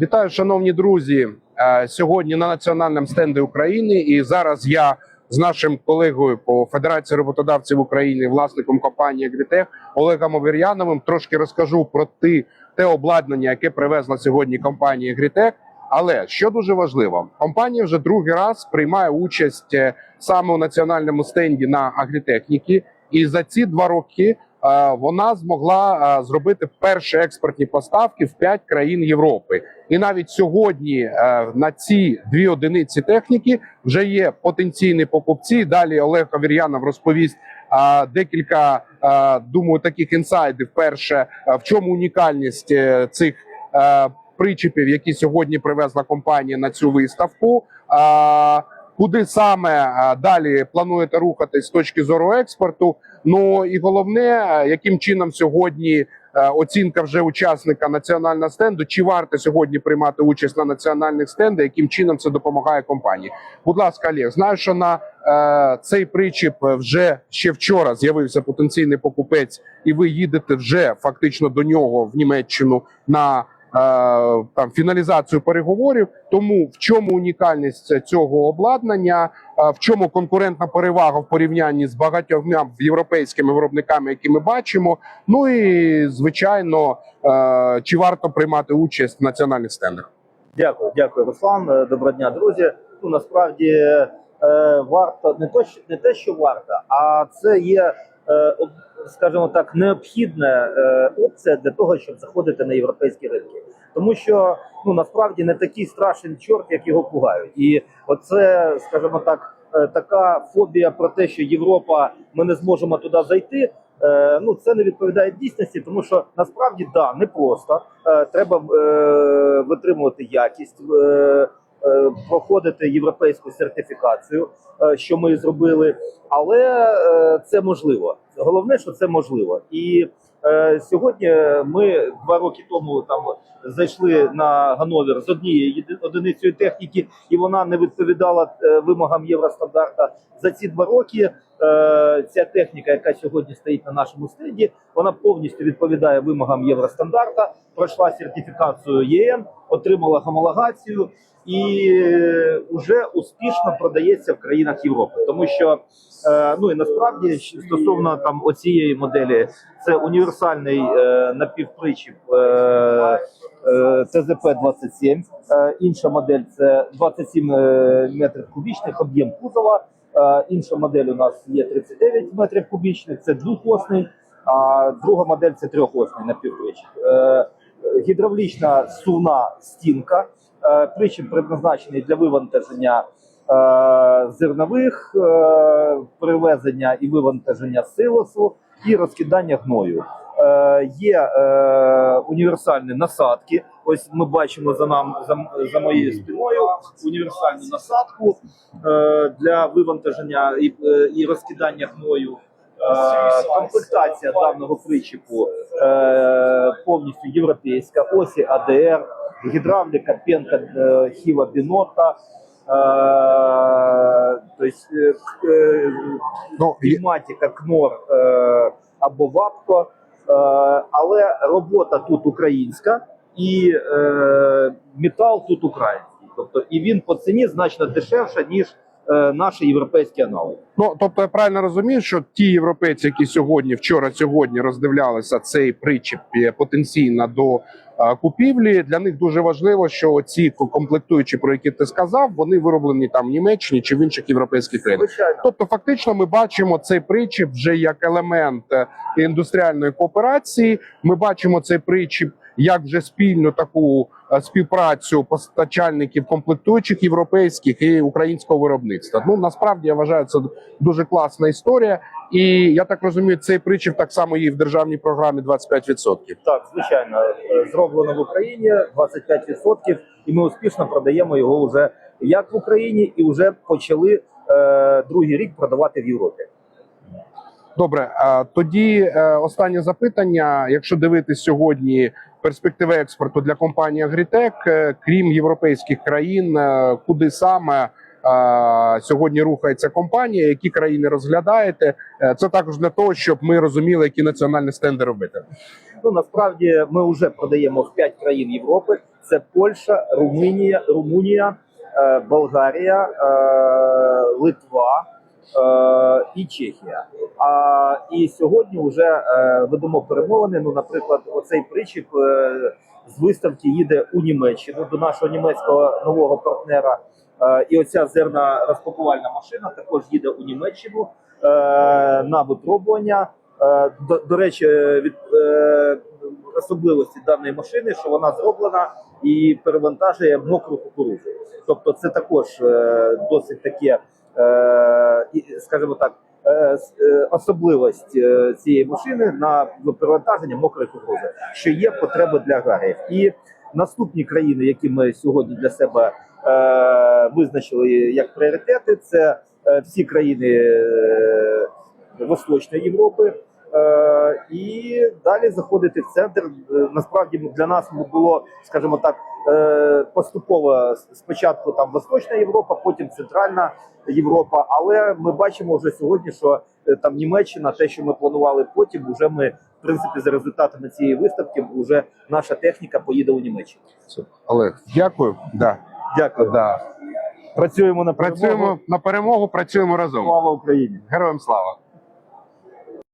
Вітаю, шановні друзі. Е, Сьогодні на національному стенді України, і зараз я з нашим колегою по Федерації роботодавців України, власником компанії Агрітех Олегом Овір'яновим, трошки розкажу про ти, те обладнання, яке привезла сьогодні компанія Агрітех. Але що дуже важливо, компанія вже другий раз приймає участь е, саме у національному стенді на агрітехніки, і за ці два роки е, вона змогла зробити перші експортні поставки в п'ять країн Європи. І навіть сьогодні е, на ці дві одиниці техніки вже є потенційні покупці. Далі Олег Авір'янов розповість декілька е, думаю таких інсайдів. Перше, е, в чому унікальність цих причепів, які сьогодні привезла компанія на цю виставку. Куди саме далі плануєте рухатись з точки зору експорту? Ну і головне, яким чином сьогодні оцінка вже учасника національного стенду? Чи варто сьогодні приймати участь на національних стендах? Яким чином це допомагає компанії? Будь ласка, Олег, знаю, що на е, цей причіп вже ще вчора з'явився потенційний покупець, і ви їдете вже фактично до нього в Німеччину на е, там фіналізацію переговорів. Тому в чому унікальність цього обладнання, в чому конкурентна перевага в порівнянні з багатьма європейськими виробниками, які ми бачимо. Ну і звичайно, чи варто приймати участь в національних стендах? Дякую, дякую, Руслан. Е, Доброго дня, друзі. Ну насправді е, варто не то, не те, що варто, а це є, скажімо так, необхідна е, опція для того, щоб заходити на європейські ринки. Тому що ну насправді не такий страшний чорт, як його пугають, і оце, скажімо так, е, така фобія про те, що Європа ми не зможемо туди зайти. Е, ну це не відповідає дійсності, тому що насправді да непросто. Е, треба е, витримувати якість, е, е, проходити європейську сертифікацію, е, що ми зробили, але е, це можливо. Головне, що це можливо. І е, сьогодні ми два роки тому там зайшли на Гановер з однією одиницею техніки, і вона не відповідала е, вимогам євростандарта. За ці два роки е, ця техніка, яка сьогодні стоїть на нашому стенді, вона повністю відповідає вимогам євростандарта, пройшла сертифікацію ЄН, отримала гомологацію і вже успішно продається в країнах Європи, тому що е, ну і насправді стосовно там оцієї моделі, це універсальний е, напівпричіп е, е, ТЗП-27. Е, інша модель це 27 е, метрів кубічних, об'єм кузова. Е, інша модель у нас є 39 метрів кубічних, це двохосний, а друга модель це трьохосний напівпричіп. Е, гідравлічна сувна стінка. Е, Причіп предназначений для вивантаження е, зернових, е, привезення і вивантаження силосу і розкидання гною. Є е, універсальні насадки. Ось ми бачимо за нам за, за моєю спиною універсальну насадку е, для вивантаження і, і розкидання гною. Е, Комплектація даного причіпу е, повністю європейська, осі АДР, гідравліка, пенка, е, хіва бінота. Е, тобто, е, е, Ну, пневматика, кнор або вапко. Але робота тут українська і е, метал тут український. Тобто, і він по ціні значно дешевше, ніж е, наші європейські аналоги. Ну тобто я правильно розумію, що ті європейці, які сьогодні, вчора, сьогодні роздивлялися цей причіп е, потенційно до купівлі. Для них дуже важливо, що ці комплектуючі, про які ти сказав, вони вироблені там в Німеччині чи в інших європейських країнах. Тобто, фактично, ми бачимо цей причіп вже як елемент е, індустріальної кооперації. Ми бачимо цей причіп як вже спільну таку е, співпрацю постачальників комплектуючих європейських і українського виробництва. Ну насправді я вважаю це дуже класна історія. І я так розумію, цей причіп так само є в державній програмі 25%. Так, звичайно, е, зроблено в Україні 25%, і ми успішно продаємо його вже як в Україні, і вже почали е, другий рік продавати в Європі. Добре, тоді е, останнє запитання. Якщо дивитись сьогодні перспективи експорту для компанії Агрітек, крім європейських країн, е, куди саме е, сьогодні рухається компанія, які країни розглядаєте? Е, Це також для того, щоб ми розуміли, які національні стенди робити. Ну насправді ми вже продаємо в 5 країн Європи. Це Польща, Румунія, Румунія, Болгарія, Литва і Чехія. А і сьогодні вже е, ведемо перемовини. Ну, наприклад, оцей причіп е, з виставки їде у Німеччину до нашого німецького нового партнера. Е, і оця зерна розпакувальна машина також їде у Німеччину е, на випробування. Е, до, до речі, від е, особливості даної машини, що вона зроблена і перевантажує мокру кукурудзу. Тобто, це також е, досить таке, е, скажімо так, особливость е, особливість е, цієї машини на перевантаження мокрої кукурузи, що є потреба для аграріїв. І наступні країни, які ми сьогодні для себе е, визначили як пріоритети, це е, всі країни е, Восточної Європи. Е, і далі заходити в центр. Е, Насправді для нас було, скажімо так, е, поступово спочатку там Восточна Європа, потім Центральна Європа. Але ми бачимо вже сьогодні, що там Німеччина, те, що ми планували потім, вже ми в принципі за результатами цієї виставки, вже наша техніка поїде у Німеччину. Олег, дякую. Да, Дякую. да. Працюємо на перемогу. Працюємо на перемогу, працюємо разом. Слава Україні. Героям слава!